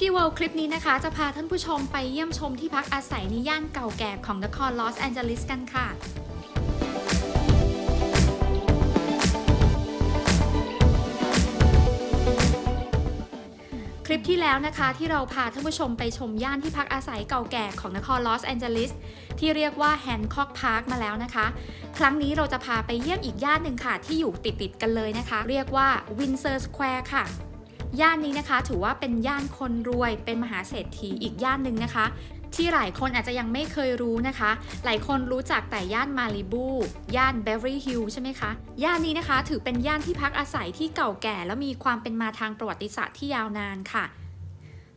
กี้เวิลด์คลิปนี้นะคะ จะพาท่านผู้ชมไปเยี่ยมชมที่พักอาศัยในย่านเก่าแก่ของนครลอสแอนเจลิสกันค่ะ คลิปที่แล้วนะคะที่เราพาท่านผู้ชมไปชมย่านที่พักอาศัยเก่าแก่ของนครลอสแอนเจลิสที่เรียกว่าแฮนคอกพาร์คมาแล้วนะคะ ครั้งนี้เราจะพาไปเยี่ยมอีกย่านหนึ่งค่ะ ที่อยู่ติดติดๆกันเลยนะคะ เรียกว่าวินเซอร์สแควร์ค่ะ ย่านนี้นะคะ ถือว่าเป็นย่านคนรวยเป็นมหาเศรษฐีอีกย่านหนึ่งนะคะ ที่หลายคนอาจจะยังไม่เคยรู้นะคะ หลายคนรู้จักแต่ย่านมาริบูย่านเบเวอรี่ฮิลใช่ไหมคะ ย่านนี้นะคะ ถือเป็นย่านที่พักอาศัยที่เก่าแก่ และมีความเป็นมาทางประวัติศาสตร์ที่ยาวนานค่ะ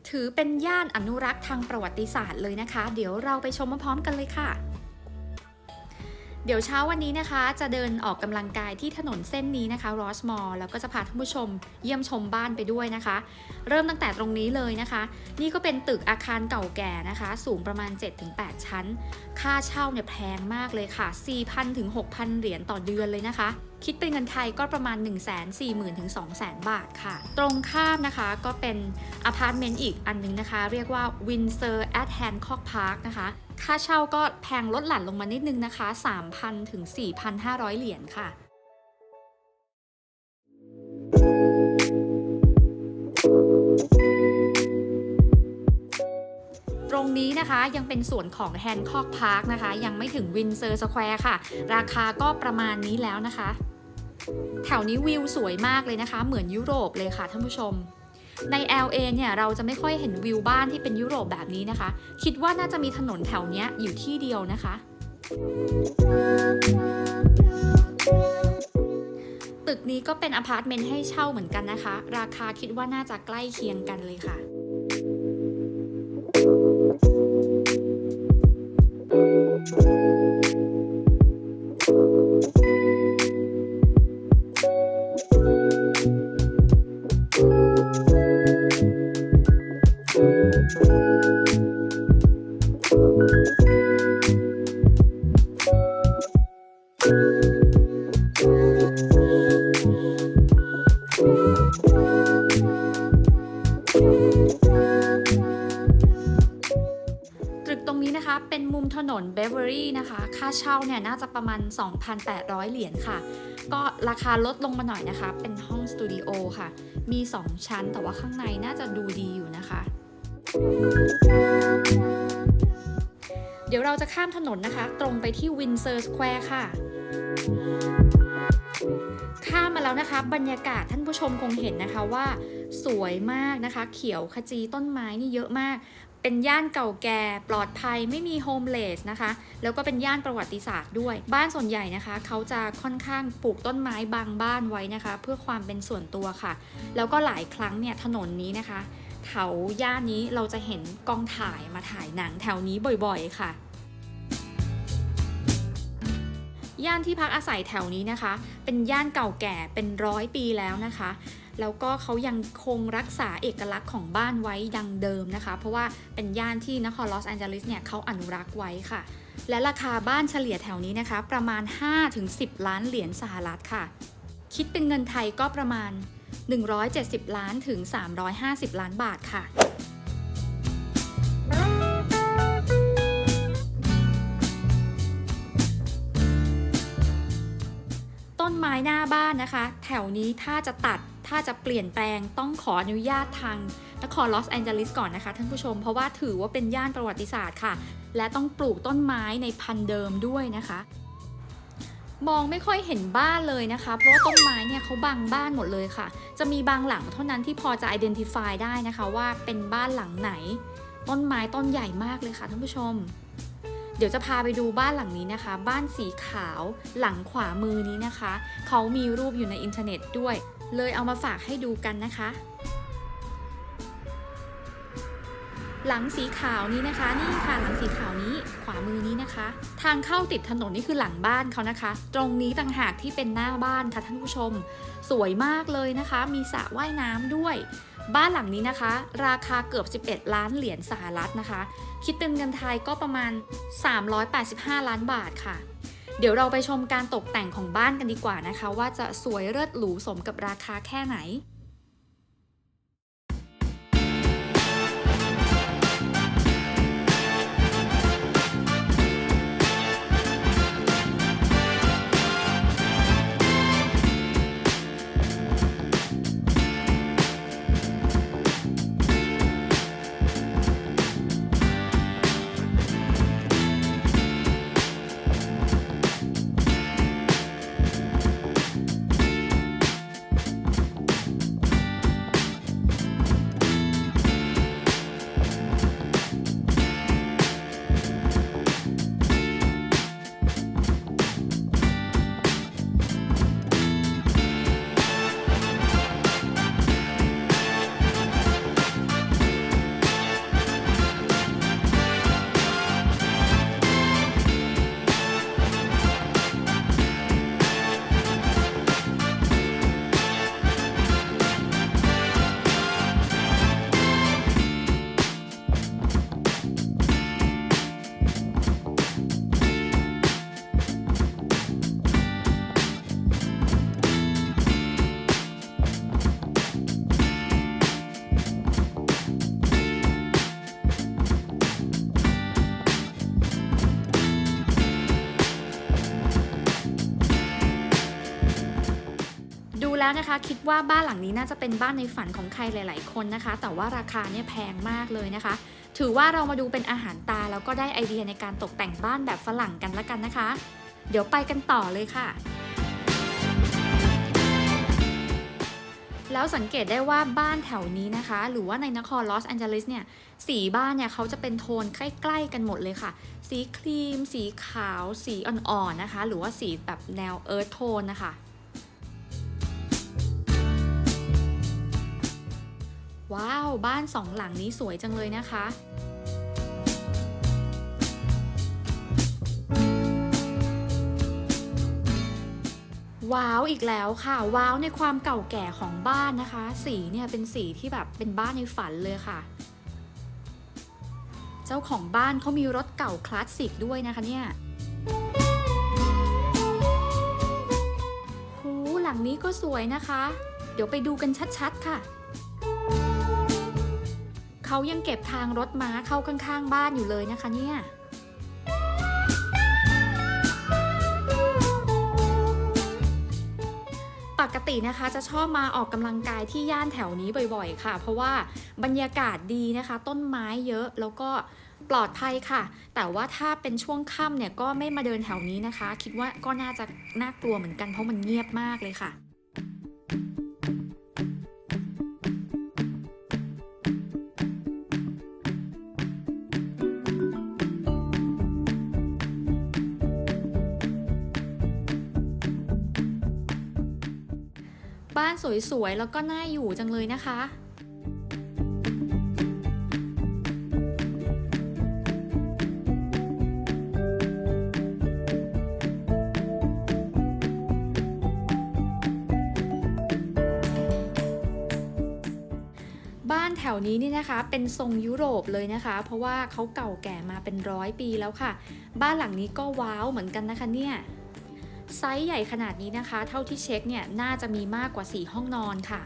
ถือเป็นย่านอนุรักษ์ทางประวัติศาสตร์เลยนะคะ เดี๋ยวเราไปชมพร้อมกันเลยค่ะ เดี๋ยวเช้าวันนี้นะคะ จะเดินออกกำลังกายที่ถนนเส้นนี้นะคะรอสมอลแล้วก็จะพาท่านผู้ชมเยี่ยมชมบ้านไปด้วยนะคะ เริ่มตั้งแต่ตรงนี้เลยนะคะ นี่ก็เป็นตึกอาคารเก่าแก่นะคะ สูงประมาณ 7-8 ชั้น ค่าเช่าเนี่ยแพงมากเลยค่ะ 4,000ถึง6,000 เหรียญต่อเดือนเลยนะคะ คิดเป็นเงินไทยก็ประมาณ 1 4 0 0 0 0ถึง200,000 บาทค่ะ ตรงข้ามนะคะก็เป็นอพาร์ตเมนต์อีกอันนึงนะคะ เรียกว่า Windsor at Hancock Park นะคะ ค่าเช่าก็แพงลดหลั่นลงมานิดนึงนะคะ 3,000 ถึง 4,500 เหรียญค่ะตรงนี้นะคะยังเป็นส่วนของแฮนคอกพาร์คนะคะ ยังไม่ถึงวินเซอร์สแควร์ค่ะ ราคาก็ประมาณนี้แล้วนะคะ แถวนี้วิวสวยมากเลยนะคะ เหมือนยุโรปเลยค่ะท่านผู้ชม ใน LA เนี่ยเราจะไม่ค่อยเห็นวิวบ้านที่เป็นยุโรปแบบนี้นะคะ คิดว่าน่าจะมีถนนแถวนี้อยู่ที่เดียวนะคะ ตึกนี้ก็เป็นอพาร์ตเมนต์ให้เช่าเหมือนกันนะคะ ราคาคิดว่าน่าจะใกล้เคียงกันเลยค่ะ เช่าเนี่ยน่าจะประมาณ 2,800 เหรียญค่ะ ก็ราคาลดลงมาหน่อยนะคะ เป็นห้องสตูดิโอค่ะ มี 2 ชั้นแต่ว่าข้างในน่าจะดูดีอยู่นะคะ เดี๋ยวเราจะข้ามถนนนะคะ ตรงไปที่วินเซอร์สแควร์ค่ะข้ามมาแล้วนะคะ บรรยากาศท่านผู้ชมคงเห็นนะคะว่าสวยมากนะคะ เขียวขจีต้นไม้นี่เยอะมาก เป็นย่านเก่าแก่ปลอดภัยไม่มีโฮมเลสนะคะ แล้วก็เป็นย่านประวัติศาสตร์ด้วย บ้านส่วนใหญ่นะคะ เขาจะค่อนข้างปลูกต้นไม้บางบ้านไว้นะคะ เพื่อความเป็นส่วนตัวค่ะ แล้วก็หลายครั้งเนี่ยถนนนี้นะคะแถวย่านนี้เราจะเห็นกองถ่ายมาถ่ายหนังแถวนี้บ่อยๆค่ะย่านที่พักอาศัยแถวนี้นะคะ เป็นย่านเก่าแก่เป็นร้อยปีแล้วนะคะ แล้วก็เขายังคงรักษาเอกลักษณ์ของบ้านไว้ดังเดิมนะคะ เพราะว่าเป็นย่านที่นครลอสแอนเจลิสเนี่ยเขาอนุรักษ์ไว้ค่ะ และราคาบ้านเฉลี่ยแถวนี้นะคะ ประมาณ 5-10 ล้านเหรียญสหรัฐค่ะ คิดเป็นเงินไทยก็ประมาณ 170 ล้านถึง 350 ล้านบาทค่ะต้นไม้หน้าบ้านนะคะ แถวนี้ถ้าจะตัด ถ้าจะเปลี่ยนแปลงต้องขออนุญาตทางนครลอสแอนเจลิสก่อนนะคะท่านผู้ชม เพราะว่าถือว่าเป็นย่านประวัติศาสตร์ค่ะ และต้องปลูกต้นไม้ในพันธุ์เดิมด้วยนะคะ มองไม่ค่อยเห็นบ้านเลยนะคะ เพราะว่าต้นไม้เนี่ยเขาบังบ้านหมดเลยค่ะ จะมีบางหลังเท่านั้นที่พอจะ identify ได้นะคะว่าเป็นบ้านหลังไหน ต้นไม้ต้นใหญ่มากเลยค่ะท่านผู้ชมเดี๋ยวจะพาไปดูบ้านหลังนี้นะคะ บ้านสีขาวหลังขวามือนี้นะคะ เขามีรูปอยู่ในอินเทอร์เน็ตด้วย เลยเอามาฝากให้ดูกันนะคะ หลังสีขาวนี้นะคะ นี่ค่ะหลังสีขาวนี้ขวามือนี้นะคะ ทางเข้าติดถนนนี่คือหลังบ้านเขานะคะ ตรงนี้ต่างหากที่เป็นหน้าบ้านค่ะท่านผู้ชม สวยมากเลยนะคะ มีสระว่ายน้ำด้วยบ้านหลังนี้นะคะ ราคาเกือบ 11 ล้านเหรียญสหรัฐนะคะ คิดเป็นเงินไทยก็ประมาณ 385 ล้านบาทค่ะ เดี๋ยวเราไปชมการตกแต่งของบ้านกันดีกว่านะคะ ว่าจะสวยเลิศหรูสมกับราคาแค่ไหน แล้วนะคะ คิดว่าบ้านหลังนี้น่าจะเป็นบ้านในฝันของใครหลาย ๆ คนนะคะ แต่ว่าราคาเนี่ยแพงมากเลยนะคะ ถือว่าเรามาดูเป็นอาหารตาแล้วก็ได้ไอเดียในการตกแต่งบ้านแบบฝรั่งกันละกันนะคะ เดี๋ยวไปกันต่อเลยค่ะ แล้วสังเกตได้ว่าบ้านแถวนี้นะคะ หรือว่าในนครลอสแอนเจลิสเนี่ยสีบ้านเนี่ยเขาจะเป็นโทนใกล้ ๆ กันหมดเลยค่ะ สีครีม สีขาว สีอ่อน ๆ นะคะ หรือว่าสีแบบแนวเอิร์ธโทนนะคะ ว้าว บ้านสองหลังนี้สวยจังเลยนะคะว้าวอีกแล้วค่ะ ว้าวในความเก่าแก่ของบ้านนะคะ สีเนี่ยเป็นสีที่แบบเป็นบ้านในฝันเลยค่ะ เจ้าของบ้านเขามีรถเก่าคลาสสิกด้วยนะคะเนี่ยหูหลังนี้ก็สวยนะคะ เดี๋ยวไปดูกันชัดๆค่ะ เขายังเก็บทางรถม้าเข้าข้างๆ บ้านอยู่เลยนะคะเนี่ยปกตินะคะจะชอบมาออกกำลังกายที่ย่านแถวนี้บ่อยๆ ค่ะ เพราะว่าบรรยากาศดีนะคะ ต้นไม้เยอะแล้วก็ปลอดภัยค่ะ แต่ว่าถ้าเป็นช่วงค่ำเนี่ยก็ไม่มาเดินแถวนี้นะคะ คิดว่าก็น่าจะน่ากลัวเหมือนกันเพราะมันเงียบมากเลยค่ะ บ้านสวยๆ แล้วก็น่าอยู่จังเลยนะคะบ้านแถวนี้นี่นะคะ เป็นทรงยุโรปเลยนะคะ เพราะว่าเขาเก่าแก่มาเป็นร้อยปีแล้วค่ะ บ้านหลังนี้ก็ว้าวเหมือนกันนะคะเนี่ย ไซส์ใหญ่ขนาดนี้นะคะ เท่าที่เช็คเนี่ยน่าจะมีมากกว่า 4 ห้องนอนค่ะ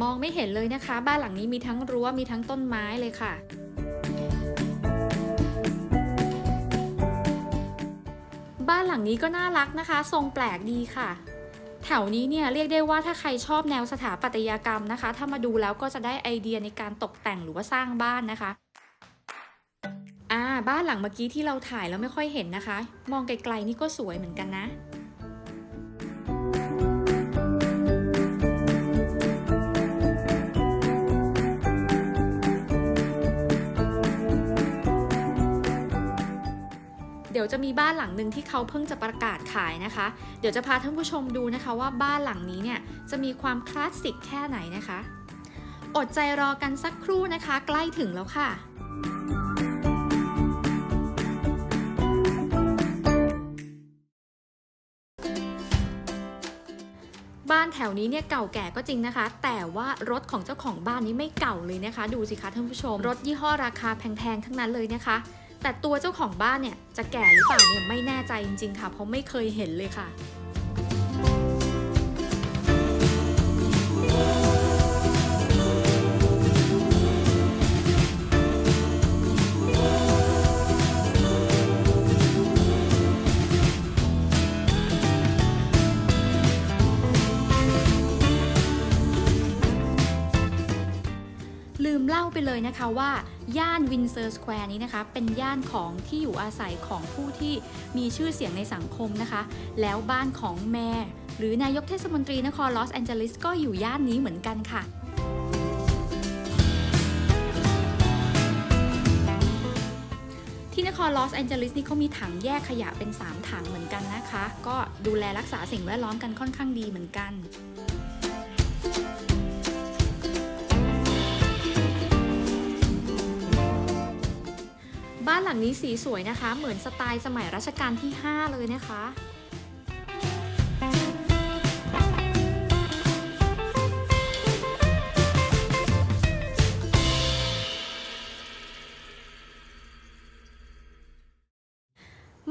มองไม่เห็นเลยนะคะ บ้านหลังนี้มีทั้งรั้วมีทั้งต้นไม้เลยค่ะ บ้านหลังนี้ก็น่ารักนะคะ ทรงแปลกดีค่ะ แถวนี้เนี่ยเรียกได้ว่าถ้าใครชอบแนวสถาปัตยกรรมนะคะ ถ้ามาดูแล้วก็จะได้ไอเดียในการตกแต่งหรือว่าสร้างบ้านนะคะ บ้านหลังเมื่อกี้ที่เราถ่ายแล้วไม่ค่อยเห็นนะคะ มองไกลๆนี่ก็สวยเหมือนกันนะเดี๋ยวจะมีบ้านหลังหนึ่งที่เขาเพิ่งจะประกาศขายนะคะ เดี๋ยวจะพาท่านผู้ชมดูนะคะว่าบ้านหลังนี้เนี่ยจะมีความคลาสสิกแค่ไหนนะคะ อดใจรอกันสักครู่นะคะ ใกล้ถึงแล้วค่ะ แถวนี้เนี่ยเก่าแก่ก็จริงนะคะ แต่ว่ารถของเจ้าของบ้านนี้ไม่เก่าเลยนะคะ ดูสิคะท่านผู้ชม รถยี่ห้อราคาแพงๆทั้งนั้นเลยนะคะ แต่ตัวเจ้าของบ้านเนี่ยจะแก่หรือเปล่าเนี่ยไม่แน่ใจจริงๆค่ะ เพราะไม่เคยเห็นเลยค่ะ นะคะว่าย่านวินเซอร์สแควร์นี้นะคะ เป็นย่านของที่อยู่อาศัยของผู้ที่มีชื่อเสียงในสังคมนะคะ แล้วบ้านของแม่หรือนายกเทศมนตรีนครลอสแอนเจลิสก็อยู่ย่านนี้เหมือนกันค่ะที่นครลอสแอนเจลิสนี่เขามีถังแยกขยะเป็น 3 ถังเหมือนกันนะคะ ก็ดูแลรักษาสิ่งแวดล้อมกันค่อนข้างดีเหมือนกัน บ้านหลังนี้สีสวยนะคะ เหมือนสไตล์สมัยรัชกาลที่ 5 เลยนะคะ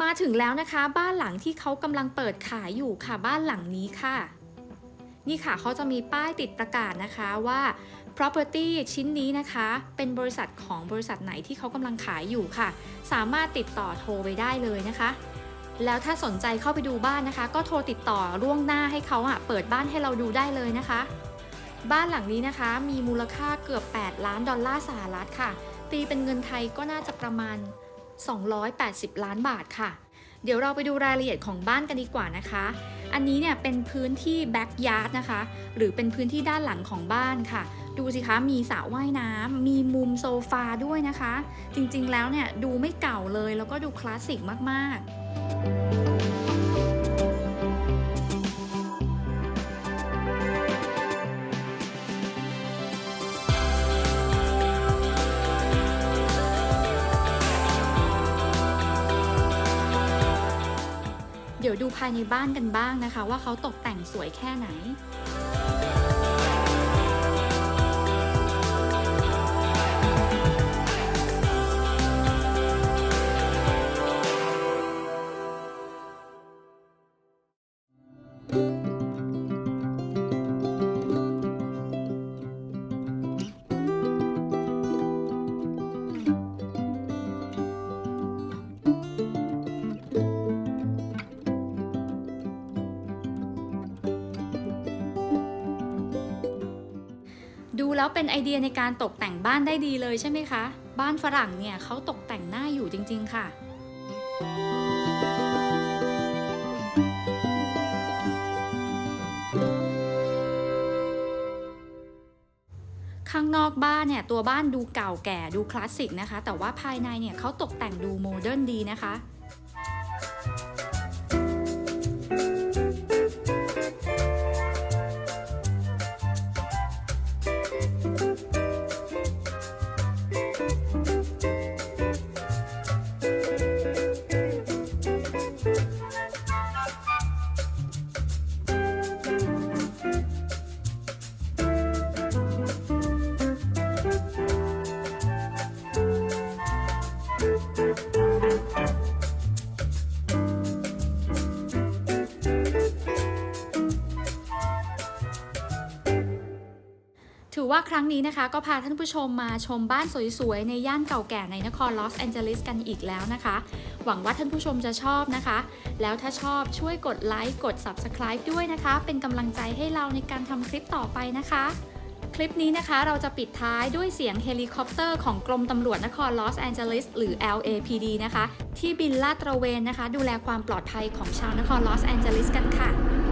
มาถึงแล้วนะคะบ้านหลังที่เขากำลังเปิดขายอยู่ค่ะบ้านหลังนี้ค่ะ นี่ค่ะเขาจะมีป้ายติดประกาศนะคะว่า property ชิ้นนี้นะคะ เป็นบริษัทของบริษัทไหนที่เขากำลังขายอยู่ค่ะ สามารถติดต่อโทรไปได้เลยนะคะ แล้วถ้าสนใจเข้าไปดูบ้านนะคะ ก็โทรติดต่อล่วงหน้าให้เขาอะเปิดบ้านให้เราดูได้เลยนะคะ บ้านหลังนี้นะคะมีมูลค่าเกือบ 8 ล้านดอลลาร์สหรัฐค่ะ ตีเป็นเงินไทยก็น่าจะประมาณ 280 ล้านบาทค่ะ เดี๋ยวเราไปดูรายละเอียดของบ้านกันดีกว่านะคะอันนี้เนี่ยเป็นพื้นที่แบ็กยาร์ดนะคะ หรือเป็นพื้นที่ด้านหลังของบ้านค่ะ ดูสิคะมีสระว่ายน้ำมีมุมโซฟาด้วยนะคะ จริงๆแล้วเนี่ยดูไม่เก่าเลยแล้วก็ดูคลาสสิกมากๆเดี๋ยวดูภายในบ้านกันบ้างนะคะ ว่าเขาตกแต่งสวยแค่ไหน ดูแล้วเป็นไอเดียในการตกแต่งบ้านได้ดีเลยใช่ไหมคะ บ้านฝรั่งเนี่ยเขาตกแต่งหน้าอยู่จริง ๆ ค่ะข้างนอกบ้านเนี่ยตัวบ้านดูเก่าแก่ดูคลาสสิกนะคะ แต่ว่าภายในเนี่ยเขาตกแต่งดูโมเดิร์นดีนะคะ ว่าครั้งนี้นะคะก็พาท่านผู้ชมมาชมบ้านสวยๆ ในย่านเก่าแก่ในนครลอสแอนเจลิสกันอีกแล้วนะคะ หวังว่าท่านผู้ชมจะชอบนะคะ แล้วถ้าชอบช่วยกดไลค์กด Subscribe ด้วยนะคะ เป็นกำลังใจให้เราในการทำคลิปต่อไปนะคะคลิปนี้นะคะเราจะปิดท้ายด้วยเสียงเฮลิคอปเตอร์ของกรมตำรวจนครลอสแอนเจลิสหรือ LAPD นะคะ ที่บินลาดตระเวนนะคะ ดูแลความปลอดภัยของชาวนครลอสแอนเจลิสกันค่ะ